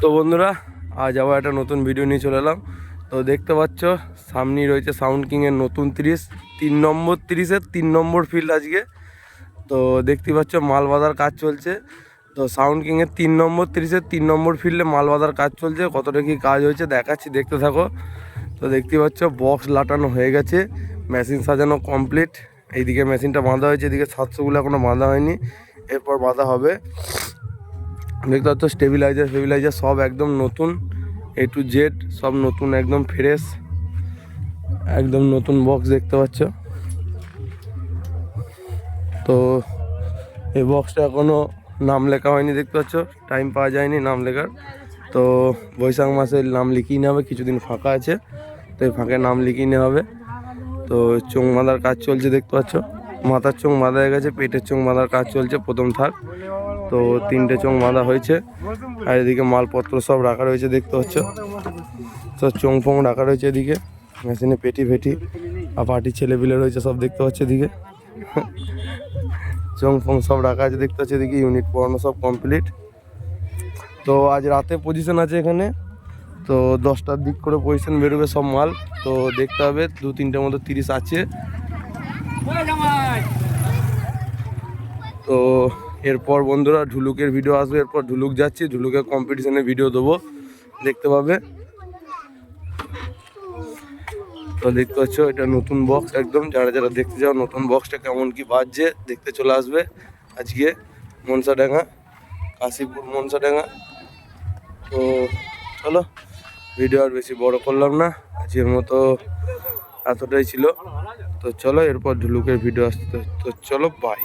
তো বন্ধুরা, আজ আবার একটা নতুন ভিডিও নিয়ে চলে এলাম। তো দেখতে পাচ্ছ, সামনেই রয়েছে সাউন্ড কিংয়ের নতুন তিরিশ, তিন নম্বর তিরিশের তিন নম্বর ফিল্ড আজকে। তো দেখতে পাচ্ছ মাল বাঁধার কাজ চলছে। তো সাউন্ড কিংয়ের তিন নম্বর তিরিশের তিন নম্বর ফিল্ডে মাল বাঁধার কাজ চলছে। কতটা কি কাজ হয়েছে দেখাচ্ছি, দেখতে থাকো। তো দেখতে পাচ্ছ বক্স লাটানো হয়ে গেছে মেশিন সাজানো কমপ্লিট এইদিকে মেশিনটা বাঁধা হয়েছে, এদিকে সাতশোগুলো এখনও বাঁধা হয়নি। এরপর বাঁধা হবে। দেখতে পাচ্ছ স্টেবিলাইজার ফেবিলাইজার সব একদম নতুন এ টু জেড সব নতুন, একদম ফ্রেশ একদম নতুন বক্স দেখতে পাচ্ছ। তো এই বক্সটা এখনও নাম লেখা হয়নি দেখতে পাচ্ছ টাইম পাওয়া যায়নি নাম লেখার। তো বৈশাখ মাসে নাম লিখিয়ে নেওয়া হবে, কিছুদিন ফাঁকা আছে, তো এই ফাঁকে নাম লিখিয়ে নেওয়া হবে। তো চোখ বাঁধার কাজ চলছে দেখতে পাচ্ছ, মাথার চোখ বাঁধা হয়ে গেছে, পেটের চোখ বাঁধার কাজ চলছে, প্রথম থাক। তো তিনটে চোখ বাঁধা হয়েছে। আর এদিকে মালপত্র সব রাখা রয়েছে, দেখতে পাচ্ছ? সব চোং ফোং রাখা রয়েছে এদিকে। মেশিনে পেটি ফেটি। আর পার্টির ছেলেপিলে রয়েছে, সব দেখতে পাচ্ছ এদিকে? চোং ফোং সব রাখা আছে, দেখতে পাচ্ছ এদিকে? ইউনিট পড়ানো সব কমপ্লিট। তো আজ রাতে পজিশন আছে এখানে। তো দশটার দিক করে পজিশন বেরোবে সব মাল। তো দেখতে হবে, দু তিনটের মতো তিরিশ আছে। তো এরপর বন্ধুরা ঢুলুকের ভিডিও আসবে, এরপর ঢুলুক যাচ্ছি, ঢুলুকের কম্পিটিশনের ভিডিও দেবো। দেখতে পাবে? তো দেখতে পাচ্ছ, এটা নতুন বক্স একদম। যারা যারা দেখতে যাও নতুন বক্সটা কেমন কি বাজছে, দেখতে চলে আসবে। আজকে মনসাডাঙ্গা, কাশীপুর মনসাডাঙ্গা। তো চলো ভিডিও আর বেশি বড় করলাম না। আজকের মতো এতটাই ছিল। তো চলো, এরপর ঢুলুকের ভিডিও আসতে তো চলো বাই